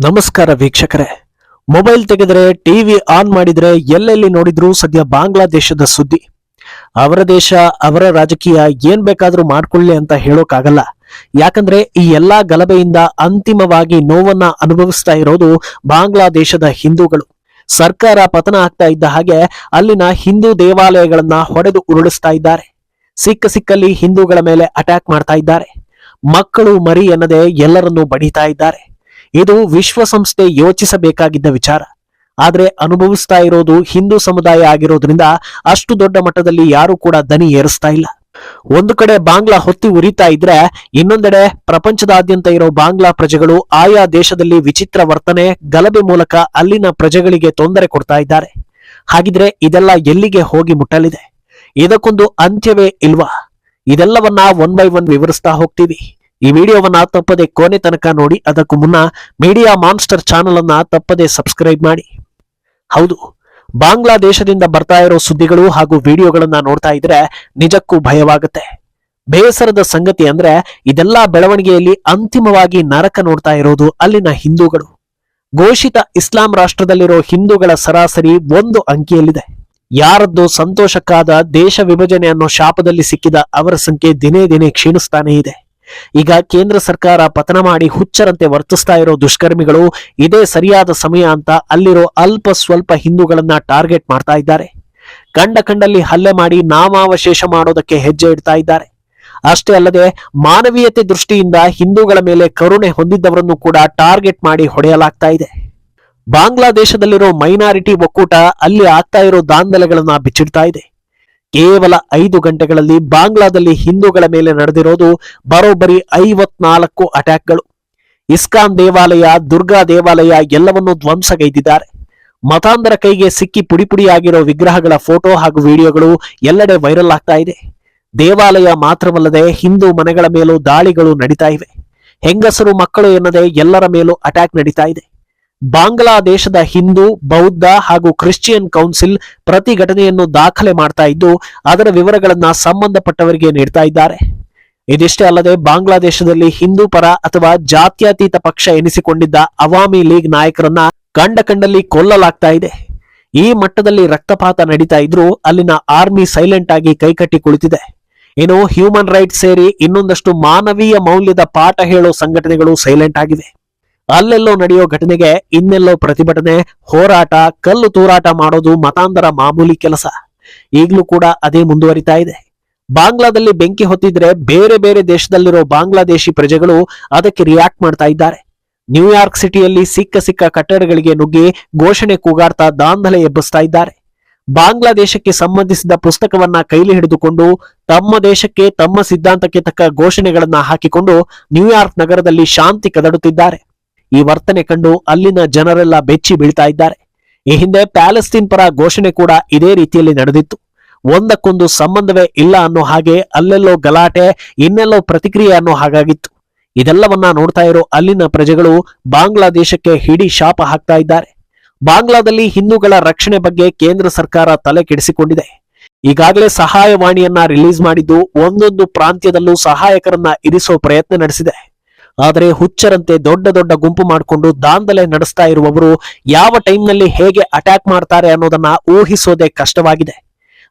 ನಮಸ್ಕಾರ ವೀಕ್ಷಕರೇ. ಮೊಬೈಲ್ ತೆಗೆದರೆ ಟಿವಿ ಆನ್ ಮಾಡಿದರೆ ಎಲ್ಲೆಲ್ಲಿ ನೋಡಿದ್ರೂ ಸದ್ಯ ಬಾಂಗ್ಲಾದೇಶದ ಸುದ್ದಿ. ಅವರ ದೇಶ, ಅವರ ರಾಜಕೀಯ ಏನ್ ಬೇಕಾದ್ರೂ ಮಾಡ್ಕೊಳ್ಳಿ ಅಂತ ಹೇಳೋಕ್ಕಾಗಲ್ಲ ಯಾಕಂದ್ರೆ ಈ ಎಲ್ಲಾ ಗಲಭೆಯಿಂದ ಅಂತಿಮವಾಗಿ ನೋವನ್ನ ಅನುಭವಿಸ್ತಾ ಇರೋದು ಬಾಂಗ್ಲಾದೇಶದ ಹಿಂದೂಗಳು. ಸರ್ಕಾರ ಪತನ ಆಗ್ತಾ ಇದ್ದ ಹಾಗೆ ಅಲ್ಲಿನ ಹಿಂದೂ ದೇವಾಲಯಗಳನ್ನ ಹೊಡೆದು ಉರುಳಿಸ್ತಾ ಇದ್ದಾರೆ. ಸಿಕ್ಕ ಸಿಕ್ಕಲ್ಲಿ ಹಿಂದೂಗಳ ಮೇಲೆ ಅಟ್ಯಾಕ್ ಮಾಡ್ತಾ ಇದ್ದಾರೆ. ಮಕ್ಕಳು ಮರಿ ಎನ್ನದೆ ಎಲ್ಲರನ್ನೂ ಬಡಿತಾ ಇದ್ದಾರೆ. ಇದು ವಿಶ್ವಸಂಸ್ಥೆ ಯೋಚಿಸಬೇಕಾಗಿದ್ದ ವಿಚಾರ. ಆದರೆ ಅನುಭವಿಸ್ತಾ ಇರೋದು ಹಿಂದೂ ಸಮುದಾಯ ಆಗಿರೋದ್ರಿಂದ ಅಷ್ಟು ದೊಡ್ಡ ಮಟ್ಟದಲ್ಲಿ ಯಾರು ಕೂಡ ದನಿ ಏರಿಸ್ತಾ ಇಲ್ಲ. ಒಂದು ಕಡೆ ಬಾಂಗ್ಲಾ ಹೊತ್ತಿ ಉರಿತಾ ಇದ್ರೆ ಇನ್ನೊಂದೆಡೆ ಪ್ರಪಂಚದಾದ್ಯಂತ ಇರೋ ಬಾಂಗ್ಲಾ ಪ್ರಜೆಗಳು ಆಯಾ ದೇಶದಲ್ಲಿ ವಿಚಿತ್ರ ವರ್ತನೆ, ಗಲಭೆ ಮೂಲಕ ಅಲ್ಲಿನ ಪ್ರಜೆಗಳಿಗೆ ತೊಂದರೆ ಕೊಡ್ತಾ ಇದ್ದಾರೆ. ಹಾಗಿದ್ರೆ ಇದೆಲ್ಲ ಎಲ್ಲಿಗೆ ಹೋಗಿ ಮುಟ್ಟಲಿದೆ? ಇದಕ್ಕೊಂದು ಅಂತ್ಯವೇ ಇಲ್ವಾ? ಇದೆಲ್ಲವನ್ನ ಒನ್ ಬೈ ಒನ್ ವಿವರಿಸ್ತಾ ಹೋಗ್ತೀವಿ. ಈ ವಿಡಿಯೋವನ್ನ ತಪ್ಪದೆ ಕೊನೆ ತನಕ ನೋಡಿ, ಅದಕ್ಕೂ ಮುನ್ನ ಮೀಡಿಯಾ ಮಾನ್ಸ್ಟರ್ ಚಾನೆಲ್ ಅನ್ನ ತಪ್ಪದೆ ಸಬ್ಸ್ಕ್ರೈಬ್ ಮಾಡಿ. ಹೌದು, ಬಾಂಗ್ಲಾದೇಶದಿಂದ ಬರ್ತಾ ಇರೋ ಸುದ್ದಿಗಳು ಹಾಗೂ ವಿಡಿಯೋಗಳನ್ನ ನೋಡ್ತಾ ಇದ್ರೆ ನಿಜಕ್ಕೂ ಭಯವಾಗುತ್ತೆ. ಬೇಸರದ ಸಂಗತಿ ಅಂದ್ರೆ ಇದೆಲ್ಲಾ ಬೆಳವಣಿಗೆಯಲ್ಲಿ ಅಂತಿಮವಾಗಿ ನರಕ ನೋಡ್ತಾ ಇರೋದು ಅಲ್ಲಿನ ಹಿಂದೂಗಳು. ಘೋಷಿತ ಇಸ್ಲಾಂ ರಾಷ್ಟ್ರದಲ್ಲಿರೋ ಹಿಂದೂಗಳ ಸರಾಸರಿ ಒಂದು ಅಂಕಿಯಲ್ಲಿದೆ. ಯಾರದ್ದು ಸಂತೋಷಕ್ಕಾದ ದೇಶ ವಿಭಜನೆ ಅನ್ನೋ ಶಾಪದಲ್ಲಿ ಸಿಕ್ಕಿದ ಅವರ ಸಂಖ್ಯೆ ದಿನೇ ದಿನೇ ಕ್ಷೀಣಿಸ್ತಾನೇ ಇದೆ. ಈಗ ಕೇಂದ್ರ ಸರ್ಕಾರ ಪತನ ಮಾಡಿ ಹುಚ್ಚರಂತೆ ವರ್ತಿಸ್ತಾ ಇರೋ ದುಷ್ಕರ್ಮಿಗಳು ಇದೇ ಸರಿಯಾದ ಸಮಯ ಅಂತ ಅಲ್ಲಿರೋ ಅಲ್ಪ ಸ್ವಲ್ಪ ಹಿಂದೂಗಳನ್ನ ಟಾರ್ಗೆಟ್ ಮಾಡ್ತಾ ಇದ್ದಾರೆ. ಕಂಡ ಕಂಡಲ್ಲಿ ಹಲ್ಲೆ ಮಾಡಿ ನಾಮಾವಶೇಷ ಮಾಡೋದಕ್ಕೆ ಹೆಜ್ಜೆ ಇಡ್ತಾ ಇದ್ದಾರೆ. ಅಷ್ಟೇ ಅಲ್ಲದೆ ಮಾನವೀಯತೆ ದೃಷ್ಟಿಯಿಂದ ಹಿಂದೂಗಳ ಮೇಲೆ ಕರುಣೆ ಹೊಂದಿದ್ದವರನ್ನು ಕೂಡ ಟಾರ್ಗೆಟ್ ಮಾಡಿ ಹೊಡೆಯಲಾಗ್ತಾ ಇದೆ. ಬಾಂಗ್ಲಾದೇಶದಲ್ಲಿರೋ ಮೈನಾರಿಟಿ ಒಕ್ಕೂಟ ಅಲ್ಲಿ ಆಗ್ತಾ ಇರೋ ದಾಂಧಲೆಗಳನ್ನ ಬಿಚ್ಚಿಡ್ತಾ ಇದೆ. ಕೇವಲ ಐದು ಗಂಟೆಗಳಲ್ಲಿ ಬಾಂಗ್ಲಾದಲ್ಲಿ ಹಿಂದೂಗಳ ಮೇಲೆ ನಡೆದಿರೋದು ಬರೋಬ್ಬರಿ ಐವತ್ನಾಲ್ಕು ಅಟ್ಯಾಕ್ಗಳು. ಇಸ್ಕಾನ್ ದೇವಾಲಯ, ದುರ್ಗಾ ದೇವಾಲಯ ಎಲ್ಲವನ್ನೂ ಧ್ವಂಸಗೈದಿದ್ದಾರೆ. ಮತಾಂಧರ ಕೈಗೆ ಸಿಕ್ಕಿ ಪುಡಿ ಪುಡಿಯಾಗಿರೋ ವಿಗ್ರಹಗಳ ಫೋಟೋ ಹಾಗೂ ವಿಡಿಯೋಗಳು ಎಲ್ಲೆಡೆ ವೈರಲ್ ಆಗ್ತಾ ಇದೆ. ದೇವಾಲಯ ಮಾತ್ರವಲ್ಲದೆ ಹಿಂದೂ ಮನೆಗಳ ಮೇಲೂ ದಾಳಿಗಳು ನಡೀತಾ ಇವೆ. ಹೆಂಗಸರು ಮಕ್ಕಳು ಎನ್ನದೆ ಎಲ್ಲರ ಮೇಲೂ ಅಟ್ಯಾಕ್ ನಡೀತಾ ಇದೆ. ಬಾಂಗ್ಲಾದೇಶದ ಹಿಂದೂ, ಬೌದ್ಧ ಹಾಗೂ ಕ್ರಿಶ್ಚಿಯನ್ ಕೌನ್ಸಿಲ್ ಪ್ರತಿಘಟನೆಯನ್ನು ದಾಖಲೆ ಮಾಡ್ತಾ ಇದ್ದು, ಅದರ ವಿವರಗಳನ್ನ ಸಂಬಂಧಪಟ್ಟವರಿಗೆ ನೀಡ್ತಾ ಇದ್ದಾರೆ. ಇದಿಷ್ಟೇ ಅಲ್ಲದೆ ಬಾಂಗ್ಲಾದೇಶದಲ್ಲಿ ಹಿಂದೂ ಪರ ಅಥವಾ ಜಾತ್ಯತೀತ ಪಕ್ಷ ಎನಿಸಿಕೊಂಡಿದ್ದ ಅವಾಮಿ ಲೀಗ್ ನಾಯಕರನ್ನ ಕಂಡ ಕಂಡಲ್ಲಿ ಕೊಲ್ಲಲಾಗ್ತಾ ಇದೆ. ಈ ಮಟ್ಟದಲ್ಲಿ ರಕ್ತಪಾತ ನಡೀತಾ ಇದ್ರೂ ಅಲ್ಲಿನ ಆರ್ಮಿ ಸೈಲೆಂಟ್ ಆಗಿ ಕೈಕಟ್ಟಿ ಕುಳಿತಿದೆ. ಇನ್ನು ಹ್ಯೂಮನ್ ರೈಟ್ಸ್ ಸೇರಿ ಇನ್ನೊಂದಷ್ಟು ಮಾನವೀಯ ಮೌಲ್ಯದ ಪಾಠ ಹೇಳೋ ಸಂಘಟನೆಗಳು ಸೈಲೆಂಟ್ ಆಗಿವೆ. ಅಲ್ಲೆಲ್ಲೋ ನಡೆಯೋ ಘಟನೆಗೆ ಇನ್ನೆಲ್ಲೋ ಪ್ರತಿಭಟನೆ, ಹೋರಾಟ, ಕಲ್ಲು ತೂರಾಟ ಮಾಡೋದು ಮತಾಂಧರ ಮಾಮೂಲಿ ಕೆಲಸ. ಈಗಲೂ ಕೂಡ ಅದೇ ಮುಂದುವರಿತಾ ಇದೆ. ಬಾಂಗ್ಲಾದಲ್ಲಿ ಬೆಂಕಿ ಹೊತ್ತಿದ್ರೆ ಬೇರೆ ಬೇರೆ ದೇಶದಲ್ಲಿರೋ ಬಾಂಗ್ಲಾದೇಶಿ ಪ್ರಜೆಗಳು ಅದಕ್ಕೆ ರಿಯಾಕ್ಟ್ ಮಾಡ್ತಾ ಇದ್ದಾರೆ. ನ್ಯೂಯಾರ್ಕ್ ಸಿಟಿಯಲ್ಲಿ ಸಿಕ್ಕ ಸಿಕ್ಕ ಕಟ್ಟಡಗಳಿಗೆ ನುಗ್ಗಿ ಘೋಷಣೆ ಕೂಗಾಡ್ತಾ ದಾಂಧಲೆ ಎಬ್ಬಿಸ್ತಾ ಇದ್ದಾರೆ. ಬಾಂಗ್ಲಾದೇಶಕ್ಕೆ ಸಂಬಂಧಿಸಿದ ಪುಸ್ತಕವನ್ನ ಕೈಲಿ ಹಿಡಿದುಕೊಂಡು ತಮ್ಮ ದೇಶಕ್ಕೆ ತಮ್ಮ ಸಿದ್ಧಾಂತಕ್ಕೆ ತಕ್ಕ ಘೋಷಣೆಗಳನ್ನ ಹಾಕಿಕೊಂಡು ನ್ಯೂಯಾರ್ಕ್ ನಗರದಲ್ಲಿ ಶಾಂತಿ ಕದಡುತ್ತಿದ್ದಾರೆ. ಈ ವರ್ತನೆ ಕಂಡು ಅಲ್ಲಿನ ಜನರೆಲ್ಲ ಬೆಚ್ಚಿ ಬೀಳ್ತಾ ಇದ್ದಾರೆ. ಈ ಹಿಂದೆ ಪ್ಯಾಲೆಸ್ತೀನ್ ಪರ ಘೋಷಣೆ ಕೂಡ ಇದೇ ರೀತಿಯಲ್ಲಿ ನಡೆದಿತ್ತು. ಒಂದಕ್ಕೊಂದು ಸಂಬಂಧವೇ ಇಲ್ಲ ಅನ್ನೋ ಹಾಗೆ ಅಲ್ಲೆಲ್ಲೋ ಗಲಾಟೆ, ಇನ್ನೆಲ್ಲೋ ಪ್ರತಿಕ್ರಿಯೆ ಅನ್ನೋ ಹಾಗಾಗಿತ್ತು. ಇದೆಲ್ಲವನ್ನ ನೋಡ್ತಾ ಇರೋ ಅಲ್ಲಿನ ಪ್ರಜೆಗಳು ಬಾಂಗ್ಲಾದೇಶಕ್ಕೆ ಹಿಡಿ ಶಾಪ ಹಾಕ್ತಾ ಇದ್ದಾರೆ. ಬಾಂಗ್ಲಾದಲ್ಲಿ ಹಿಂದೂಗಳ ರಕ್ಷಣೆ ಬಗ್ಗೆ ಕೇಂದ್ರ ಸರ್ಕಾರ ತಲೆ ಕೆಡಿಸಿಕೊಂಡಿದೆ. ಈಗಾಗಲೇ ಸಹಾಯವಾಣಿಯನ್ನ ರಿಲೀಸ್ ಮಾಡಿದ್ದು ಒಂದೊಂದು ಪ್ರಾಂತ್ಯದಲ್ಲೂ ಸಹಾಯಕರನ್ನ ಇರಿಸೋ ಪ್ರಯತ್ನ ನಡೆಸಿದೆ. ಆದರೆ ಹುಚ್ಚರಂತೆ ದೊಡ್ಡ ದೊಡ್ಡ ಗುಂಪು ಮಾಡಿಕೊಂಡು ದಾಂಧಲೆ ನಡೆಸ್ತಾ ಇರುವವರು ಯಾವ ಟೈಮ್ನಲ್ಲಿ ಹೇಗೆ ಅಟ್ಯಾಕ್ ಮಾಡ್ತಾರೆ ಅನ್ನೋದನ್ನ ಊಹಿಸೋದೇ ಕಷ್ಟವಾಗಿದೆ.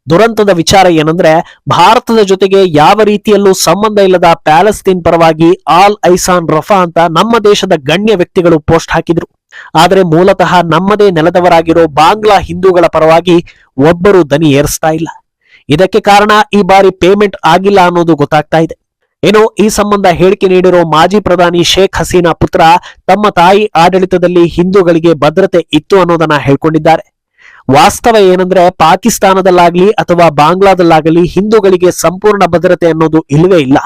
ದುರಂತದ ವಿಚಾರ ಏನಂದ್ರೆ, ಭಾರತದ ಜೊತೆಗೆ ಯಾವ ರೀತಿಯಲ್ಲೂ ಸಂಬಂಧ ಇಲ್ಲದ ಪ್ಯಾಲೆಸ್ತೀನ್ ಪರವಾಗಿ ಆಲ್ ಐಸಾನ್ ರಫಾ ಅಂತ ನಮ್ಮ ದೇಶದ ಗಣ್ಯ ವ್ಯಕ್ತಿಗಳು ಪೋಸ್ಟ್ ಹಾಕಿದ್ರು. ಆದರೆ ಮೂಲತಃ ನಮ್ಮದೇ ನೆಲದವರಾಗಿರೋ ಬಾಂಗ್ಲಾ ಹಿಂದೂಗಳ ಪರವಾಗಿ ಒಬ್ಬರು ದನಿ ಏರಿಸ್ತಾ ಇಲ್ಲ. ಇದಕ್ಕೆ ಕಾರಣ ಈ ಬಾರಿ ಪೇಮೆಂಟ್ ಆಗಿಲ್ಲ ಅನ್ನೋದು ಗೊತ್ತಾಗ್ತಾ ಇದೆ. ಏನೋ ಈ ಸಂಬಂಧ ಹೇಳಿಕೆ ನೀಡಿರೋ ಮಾಜಿ ಪ್ರಧಾನಿ ಶೇಖ್ ಹಸೀನಾ ಪುತ್ರ ತಮ್ಮ ತಾಯಿ ಆಡಳಿತದಲ್ಲಿ ಹಿಂದೂಗಳಿಗೆ ಭದ್ರತೆ ಇತ್ತು ಅನ್ನೋದನ್ನ ಹೇಳ್ಕೊಂಡಿದ್ದಾರೆ. ವಾಸ್ತವ ಏನಂದ್ರೆ ಪಾಕಿಸ್ತಾನದಲ್ಲಾಗ್ಲಿ ಅಥವಾ ಬಾಂಗ್ಲಾದಲ್ಲಾಗಲಿ ಹಿಂದೂಗಳಿಗೆ ಸಂಪೂರ್ಣ ಭದ್ರತೆ ಅನ್ನೋದು ಇಲ್ಲವೇ ಇಲ್ಲ.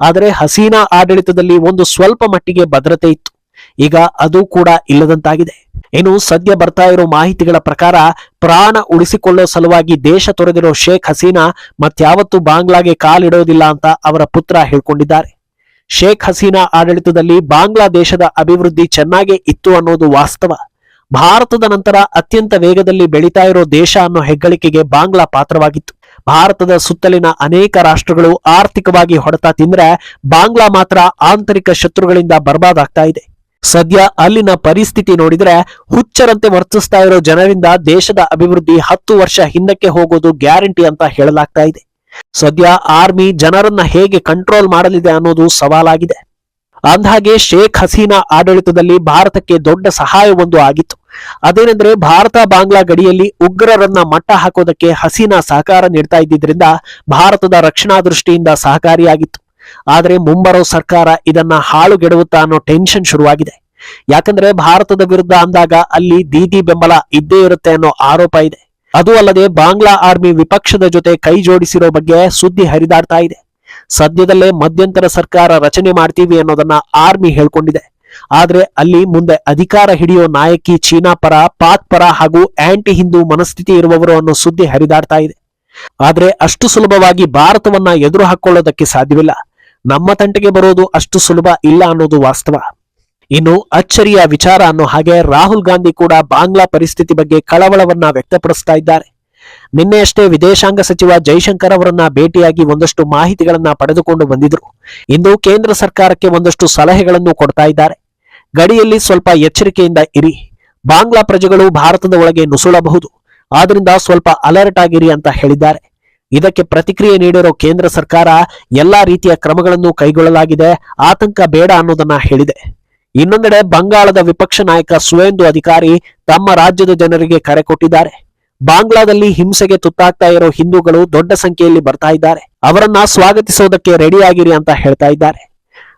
ಆದರೆ ಹಸೀನಾ ಆಡಳಿತದಲ್ಲಿ ಒಂದು ಸ್ವಲ್ಪ ಮಟ್ಟಿಗೆ ಭದ್ರತೆ ಇತ್ತು. ಈಗ ಅದು ಕೂಡ ಇಲ್ಲದಂತಾಗಿದೆ. ಇನ್ನು ಸದ್ಯ ಬರ್ತಾ ಇರೋ ಮಾಹಿತಿಗಳ ಪ್ರಕಾರ ಪ್ರಾಣ ಉಳಿಸಿಕೊಳ್ಳೋ ಸಲುವಾಗಿ ದೇಶ ತೊರೆದಿರೋ ಶೇಖ್ ಹಸೀನಾ ಮತ್ಯಾವತ್ತೂ ಬಾಂಗ್ಲಾಗೆ ಕಾಲಿಡೋದಿಲ್ಲ ಅಂತ ಅವರ ಪುತ್ರ ಹೇಳ್ಕೊಂಡಿದ್ದಾರೆ. ಶೇಖ್ ಹಸೀನಾ ಆಡಳಿತದಲ್ಲಿ ಬಾಂಗ್ಲಾದೇಶದ ಅಭಿವೃದ್ಧಿ ಚೆನ್ನಾಗೇ ಇತ್ತು ಅನ್ನೋದು ವಾಸ್ತವ. ಭಾರತದ ನಂತರ ಅತ್ಯಂತ ವೇಗದಲ್ಲಿ ಬೆಳೀತಾ ಇರೋ ದೇಶ ಅನ್ನೋ ಹೆಗ್ಗಳಿಕೆಗೆ ಬಾಂಗ್ಲಾ ಪಾತ್ರವಾಗಿತ್ತು. ಭಾರತದ ಸುತ್ತಲಿನ ಅನೇಕ ರಾಷ್ಟ್ರಗಳು ಆರ್ಥಿಕವಾಗಿ ಹೊಡೆತ ತಿಂದ್ರೆ ಬಾಂಗ್ಲಾ ಮಾತ್ರ ಆಂತರಿಕ ಶತ್ರುಗಳಿಂದ ಬರ್ಬಾದಾಗ್ತಾ ಇದೆ. ಸದ್ಯ ಅಲ್ಲಿನ ಪರಿಸ್ಥಿತಿ ನೋಡಿದ್ರೆ ಹುಚ್ಚರಂತೆ ವರ್ತಿಸ್ತಾ ಇರೋ ಜನರಿಂದ ದೇಶದ ಅಭಿವೃದ್ಧಿ ಹತ್ತು ವರ್ಷ ಹಿಂದಕ್ಕೆ ಹೋಗೋದು ಗ್ಯಾರಂಟಿ ಅಂತ ಹೇಳಲಾಗ್ತಾ ಇದೆ. ಸದ್ಯ ಆರ್ಮಿ ಜನರನ್ನ ಹೇಗೆ ಕಂಟ್ರೋಲ್ ಮಾಡಲಿದೆ ಅನ್ನೋದು ಸವಾಲಾಗಿದೆ. ಅಂದ್ಹಾಗೆ ಶೇಖ್ ಹಸೀನಾ ಆಡಳಿತದಲ್ಲಿ ಭಾರತಕ್ಕೆ ದೊಡ್ಡ ಸಹಾಯವೊಂದು ಆಗಿತ್ತು. ಅದೇನೆಂದ್ರೆ ಭಾರತ ಬಾಂಗ್ಲಾ ಗಡಿಯಲ್ಲಿ ಉಗ್ರರನ್ನ ಮಟ್ಟ ಹಾಕೋದಕ್ಕೆ ಹಸೀನಾ ಸಹಕಾರ ನೀಡ್ತಾ ಇದ್ದಿದ್ರಿಂದ ಭಾರತದ ರಕ್ಷಣಾ ದೃಷ್ಟಿಯಿಂದ ಸಹಕಾರಿಯಾಗಿತ್ತು. ಆದ್ರೆ ಮುಂಬರೋ ಸರ್ಕಾರ ಇದನ್ನ ಹಾಳುಗೆಡುತ್ತಾ ಅನ್ನೋ ಟೆನ್ಷನ್ ಶುರುವಾಗಿದೆ. ಯಾಕಂದ್ರೆ ಭಾರತದ ವಿರುದ್ಧ ಅಂದಾಗ ಅಲ್ಲಿ ದೀದಿ ಬೆಂಬಲ ಇದ್ದೇ ಇರುತ್ತೆ ಅನ್ನೋ ಆರೋಪ ಇದೆ. ಅದು ಅಲ್ಲದೆ ಬಾಂಗ್ಲಾ ಆರ್ಮಿ ವಿಪಕ್ಷದ ಜೊತೆ ಕೈ ಜೋಡಿಸಿರೋ ಬಗ್ಗೆ ಸುದ್ದಿ ಹರಿದಾಡ್ತಾ ಇದೆ. ಸದ್ಯದಲ್ಲೇ ಮಧ್ಯಂತರ ಸರ್ಕಾರ ರಚನೆ ಮಾಡ್ತೀವಿ ಅನ್ನೋದನ್ನ ಆರ್ಮಿ ಹೇಳ್ಕೊಂಡಿದೆ. ಆದ್ರೆ ಅಲ್ಲಿ ಮುಂದೆ ಅಧಿಕಾರ ಹಿಡಿಯೋ ನಾಯಕಿ ಚೀನಾ ಪರ, ಪಾಕ್ ಪರ ಹಾಗೂ ಆಂಟಿ ಹಿಂದೂ ಮನಸ್ಥಿತಿ ಇರುವವರು ಅನ್ನೋ ಸುದ್ದಿ ಹರಿದಾಡ್ತಾ ಇದೆ. ಆದ್ರೆ ಅಷ್ಟು ಸುಲಭವಾಗಿ ಭಾರತವನ್ನ ಎದುರು ಹಾಕೊಳ್ಳೋದಕ್ಕೆ ಸಾಧ್ಯವಿಲ್ಲ. ನಮ್ಮ ತಂಟೆಗೆ ಬರೋದು ಅಷ್ಟು ಸುಲಭ ಇಲ್ಲ ಅನ್ನೋದು ವಾಸ್ತವ. ಇನ್ನು ಅಚ್ಚರಿಯ ವಿಚಾರ ಅನ್ನೋ ಹಾಗೆ ರಾಹುಲ್ ಗಾಂಧಿ ಕೂಡ ಬಾಂಗ್ಲಾ ಪರಿಸ್ಥಿತಿ ಬಗ್ಗೆ ಕಳವಳವನ್ನ ವ್ಯಕ್ತಪಡಿಸ್ತಾ ಇದ್ದಾರೆ. ನಿನ್ನೆಯಷ್ಟೇ ವಿದೇಶಾಂಗ ಸಚಿವ ಜೈಶಂಕರ್ ಅವರನ್ನ ಭೇಟಿಯಾಗಿ ಒಂದಷ್ಟು ಮಾಹಿತಿಗಳನ್ನ ಪಡೆದುಕೊಂಡು ಬಂದಿದ್ರು. ಇಂದು ಕೇಂದ್ರ ಸರ್ಕಾರಕ್ಕೆ ಒಂದಷ್ಟು ಸಲಹೆಗಳನ್ನು ಕೊಡ್ತಾ ಇದ್ದಾರೆ. ಗಡಿಯಲ್ಲಿ ಸ್ವಲ್ಪ ಎಚ್ಚರಿಕೆಯಿಂದ ಇರಿ. ಬಾಂಗ್ಲಾ ಪ್ರಜೆಗಳು ಭಾರತದ ಒಳಗೆ ನುಸುಳಬಹುದು. ಆದ್ರಿಂದ ಸ್ವಲ್ಪ ಅಲರ್ಟ್ ಆಗಿರಿ ಅಂತ ಹೇಳಿದ್ದಾರೆ. ಇದಕ್ಕೆ ಪ್ರತಿಕ್ರಿಯೆ ನೀಡಿರೋ ಕೇಂದ್ರ ಸರ್ಕಾರ ಎಲ್ಲಾ ರೀತಿಯ ಕ್ರಮಗಳನ್ನು ಕೈಗೊಳ್ಳಲಾಗಿದೆ. ಆತಂಕ ಬೇಡ ಅನ್ನೋದನ್ನ ಹೇಳಿದೆ. ಇನ್ನೊಂದೆಡೆ ಬಂಗಾಳದ ವಿಪಕ್ಷ ನಾಯಕ ಸುವೇಂದು ಅಧಿಕಾರಿ ತಮ್ಮ ರಾಜ್ಯದ ಜನರಿಗೆ ಕರೆ ಕೊಟ್ಟಿದ್ದಾರೆ. ಬಾಂಗ್ಲಾದಲ್ಲಿ ಹಿಂಸೆಗೆ ತುತ್ತಾಗ್ತಾ ಇರೋ ಹಿಂದೂಗಳು ದೊಡ್ಡ ಸಂಖ್ಯೆಯಲ್ಲಿ ಬರ್ತಾ ಇದ್ದಾರೆ. ಅವರನ್ನ ಸ್ವಾಗತಿಸೋದಕ್ಕೆ ರೆಡಿಯಾಗಿರಿ ಅಂತ ಹೇಳ್ತಾ ಇದ್ದಾರೆ.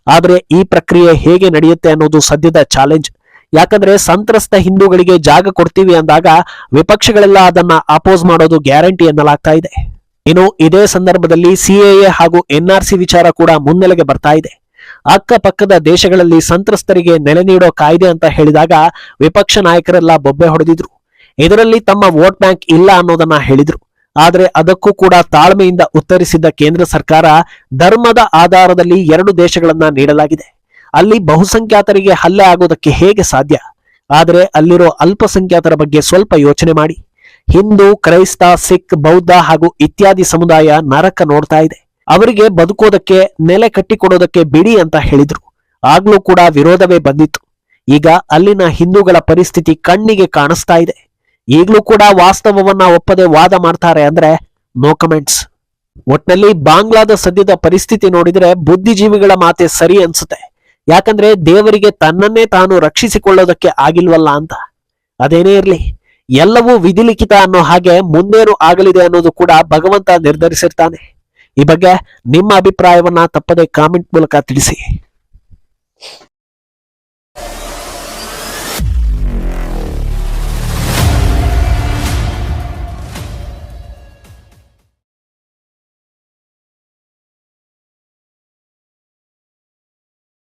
ಆದರೆ ಈ ಪ್ರಕ್ರಿಯೆ ಹೇಗೆ ನಡೆಯುತ್ತೆ ಅನ್ನೋದು ಸದ್ಯದ ಚಾಲೆಂಜ್ ಯಾಕಂದ್ರೆ ಸಂತ್ರಸ್ತ ಹಿಂದೂಗಳಿಗೆ ಜಾಗ ಕೊಡ್ತೀವಿ ಅಂದಾಗ ವಿಪಕ್ಷಗಳೆಲ್ಲ ಅದನ್ನ ಅಪೋಸ್ ಮಾಡೋದು ಗ್ಯಾರಂಟಿ ಎನ್ನಲಾಗ್ತಾ ಇದೆ. ಇನ್ನು ಇದೇ ಸಂದರ್ಭದಲ್ಲಿ ಸಿಎಎ ಹಾಗೂ ಎನ್ಆರ್ಸಿ ವಿಚಾರ ಕೂಡ ಮುನ್ನೆಲೆಗೆ ಬರ್ತಾ ಇದೆ. ಅಕ್ಕಪಕ್ಕದ ದೇಶಗಳಲ್ಲಿ ಸಂತ್ರಸ್ತರಿಗೆ ನೆಲೆ ನೀಡೋ ಕಾಯ್ದೆ ಅಂತ ಹೇಳಿದಾಗ ವಿಪಕ್ಷ ನಾಯಕರೆಲ್ಲ ಬೊಬ್ಬೆ ಹೊಡೆದಿದ್ರು. ಇದರಲ್ಲಿ ತಮ್ಮ ವೋಟ್ ಬ್ಯಾಂಕ್ ಇಲ್ಲ ಅನ್ನೋದನ್ನ ಹೇಳಿದ್ರು. ಆದರೆ ಅದಕ್ಕೂ ಕೂಡ ತಾಳ್ಮೆಯಿಂದ ಉತ್ತರಿಸಿದ್ದ ಕೇಂದ್ರ ಸರ್ಕಾರ ಧರ್ಮದ ಆಧಾರದಲ್ಲಿ ಎರಡು ದೇಶಗಳನ್ನ ನೀಡಲಾಗಿದೆ. ಅಲ್ಲಿ ಬಹುಸಂಖ್ಯಾತರಿಗೆ ಹಲ್ಲೆ ಆಗೋದಕ್ಕೆ ಹೇಗೆ ಸಾಧ್ಯ? ಆದರೆ ಅಲ್ಲಿರೋ ಅಲ್ಪಸಂಖ್ಯಾತರ ಬಗ್ಗೆ ಸ್ವಲ್ಪ ಯೋಚನೆ ಮಾಡಿ. ಹಿಂದೂ, ಕ್ರೈಸ್ತ, ಸಿಖ್, ಬೌದ್ಧ ಹಾಗೂ ಇತ್ಯಾದಿ ಸಮುದಾಯ ನರಕ ನೋಡ್ತಾ ಇದೆ. ಅವರಿಗೆ ಬದುಕೋದಕ್ಕೆ, ನೆಲೆ ಕಟ್ಟಿಕೊಡೋದಕ್ಕೆ ಬಿಡಿ ಅಂತ ಹೇಳಿದ್ರು. ಆಗ್ಲೂ ಕೂಡ ವಿರೋಧವೇ ಬಂದಿತ್ತು. ಈಗ ಅಲ್ಲಿನ ಹಿಂದೂಗಳ ಪರಿಸ್ಥಿತಿ ಕಣ್ಣಿಗೆ ಕಾಣಿಸ್ತಾ ಇದೆ. ಈಗಲೂ ಕೂಡ ವಾಸ್ತವವನ್ನ ಒಪ್ಪದೆ ವಾದ ಮಾಡ್ತಾರೆ ಅಂದ್ರೆ ನೋ ಕಮೆಂಟ್ಸ್ ಒಟ್ನಲ್ಲಿ ಬಾಂಗ್ಲಾದ ಸದ್ಯದ ಪರಿಸ್ಥಿತಿ ನೋಡಿದ್ರೆ ಬುದ್ಧಿಜೀವಿಗಳ ಮಾತೆ ಸರಿ ಅನ್ಸುತ್ತೆ. ಯಾಕಂದ್ರೆ ದೇವರಿಗೆ ತನ್ನನ್ನೇ ತಾನು ರಕ್ಷಿಸಿಕೊಳ್ಳೋದಕ್ಕೆ ಆಗಿಲ್ವಲ್ಲ ಅಂತ. ಅದೇನೇ ಇರ್ಲಿ. ಎಲ್ಲವೂ ವಿಧಿಲಿಖಿತ ಅನ್ನೋ ಹಾಗೆ ಮುಂದೇನು ಆಗಲಿದೆ ಅನ್ನೋದು ಕೂಡ ಭಗವಂತ ನಿರ್ಧರಿಸಿರ್ತಾನೆ. ಈ ಬಗ್ಗೆ ನಿಮ್ಮ ಅಭಿಪ್ರಾಯವನ್ನ ತಪ್ಪದೆ ಕಾಮೆಂಟ್ ಮೂಲಕ ತಿಳಿಸಿ.